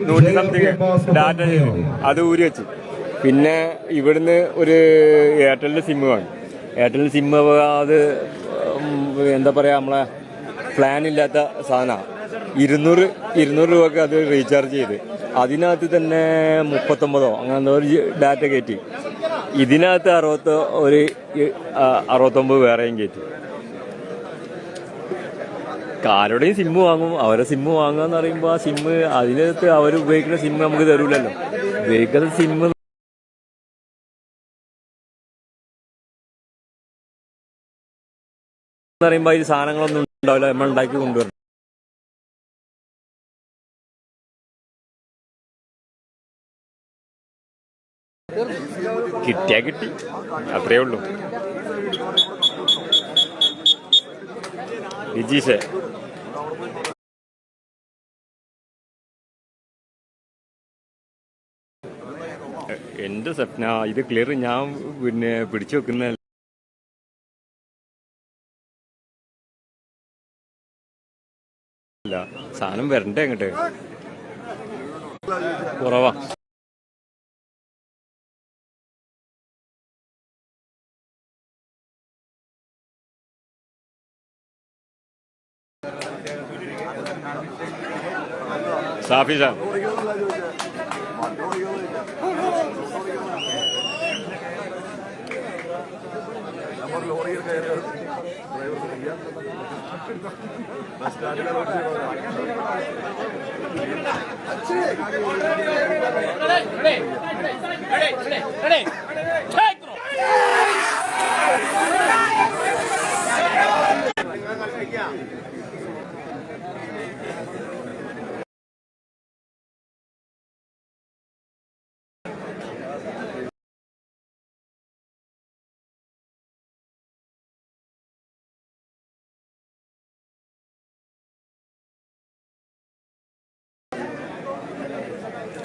നൂറ്റി something data അത് ഊരി വെച്ച്. പിന്നെ ഇവിടുന്ന് ഒരു എയർടെലിന്റെ സിമ്മ് വേണം എയർടെലിന്റെ സിമ്മ് അത് എന്താ പറയാ നമ്മളെ പ്ലാൻ ഇല്ലാത്ത സാധനമാണ് ഇരുന്നൂറ് ഇരുന്നൂറ് രൂപക്ക് അത് റീചാർജ് ചെയ്ത്. അതിനകത്ത് തന്നെ മുപ്പത്തൊമ്പതോ അങ്ങനെ ഒരു ഡാറ്റ കയറ്റി. ഇതിനകത്ത് അറുപത്തോ ഒരു അറുപത്തൊമ്പത് വേറെയും കയറ്റി. ആരുടെയും സിമ്മ് വാങ്ങും അവരെ സിമ്മ് വാങ്ങുക എന്ന് പറയുമ്പോൾ ആ സിമ്മ് അതിനകത്ത് അവർ ഉപയോഗിക്കുന്ന സിമ്മ് നമുക്ക് തരൂലല്ലോ. ഉപയോഗിക്കുന്ന സിമ്മ് പറയുമ്പോൾ അതിൽ സാധനങ്ങളൊന്നും ഉണ്ടാവില്ല നമ്മൾ ഉണ്ടാക്കി കൊണ്ടുവരണം. കിട്ടിയാ കിട്ടി. അത്രേ ഉള്ളൂ. വിജീഷേ എന്റെ സ്വപ്ന? ഇത് ക്ലിയർ ഞാൻ പിന്നെ പിടിച്ചു വെക്കുന്ന സാധനം വരണ്ടേ അങ്ങോട്ട്? കുറവാ. Safi can.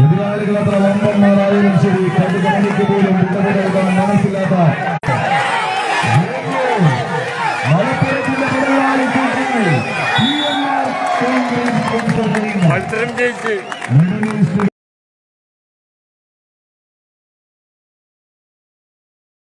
എതിരാളികൾ അത്ര വമ്പന്മാരായാലും ശരി കടുകണിക്ക് പോലും വിട്ടത് നൽകാൻ മനസ്സില്ലാത്ത മലപ്പുറത്തിന്റെ